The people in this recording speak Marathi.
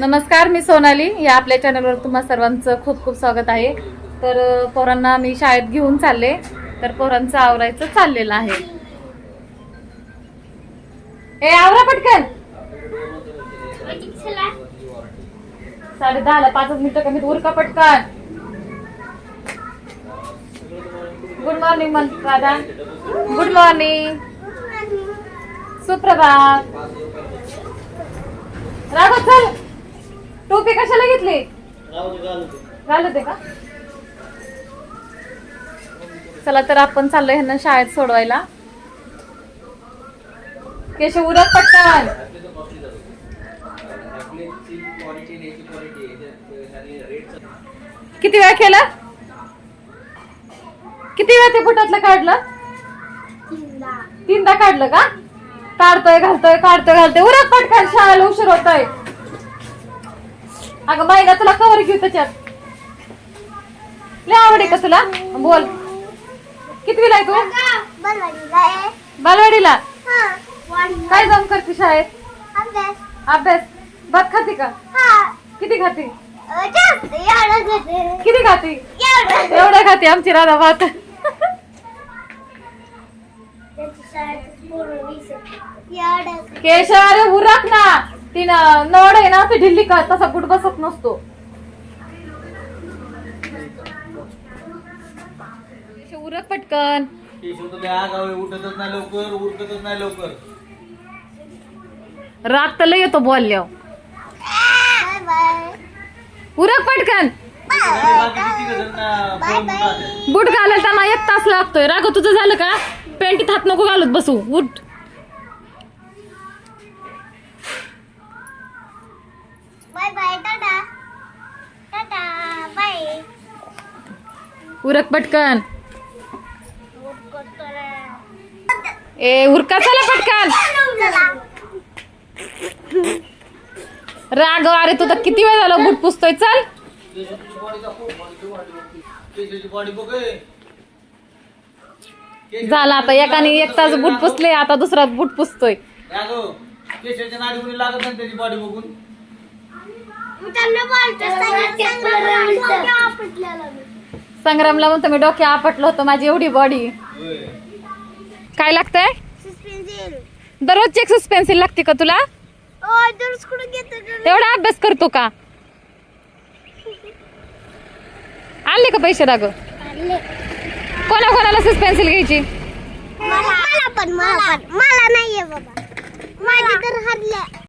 नमस्कार मी सोनाली. या आपल्या चॅनलवर तुम्हा सर्वांचं खूप खूप स्वागत आहे. तर पोरांना मी शाळेत घेऊन चालले. तर पोरांचं आवरायचं चाललेलं आहे. ए आवरा पटकन. साडे दहाला पाच मिनिटं कमी उरका पटकन. गुड मॉर्निंग मंत्र दादा गुड मॉर्निंग सुप्रभात. राघव चल. टोपी कशाला घेतली? घालत आहे का? चला तर आपण चाललोय ह्यांना शाळेत सोडवायला. केशव उरक पटकन. किती वेळा केलं? किती वेळा ते बुटातलं काढलं? तीनदा काढलं का? काढतोय घालतोय काढतोय घालतोय. उरक पटकन शाळेला उशीर होतोय. अगं बाईला तुला कवर घेऊ त्याच्यात. लय आवड आहे का तुला? बोल. किती आहे तू? बालवाडीला? काय जाऊन करते शाळेत? अभ्यास. भात खाते का? किती खाते? किती खाते? एवढं खाते आमची राधा भात. केशव अरे उरक ना. ती न- नड आहे ना ती ढिल्ली का तसा बुट बसत नसतो. उरक पटकन. केशव तर लय आगाऊ आहे, उठतच नाही लवकर उठतच नाही लवकर. राग तर लय येतो बोलल्यावर. उरक पटकन. जातात. बूट घालताना एक तास लागतोय. राग तुझं झालं का? पेंटीत हात नको घालत बसू. उठ. उरक पटकन. ए उरका चला पटकन. राघव अरे तू तर किती वेळ झाला बूट पुसतोय चल. झाला आता एकाने एक तास बूट पुसले आता दुसरा बूट पुसतोय. लागत संग्रामला म्हणतो मी डोके आपटलं होतं माझी एवढी बॉडी. काय लागतंय? दररोजची एक पेन्सिल लागते का तुला? एवढा अभ्यास करतो का? आणले का पैसे राग कोणा कोणाला पेन्सिल घ्यायची? मला पण मला पण. मला नाहीये बाबा. माझी तर हरल्या.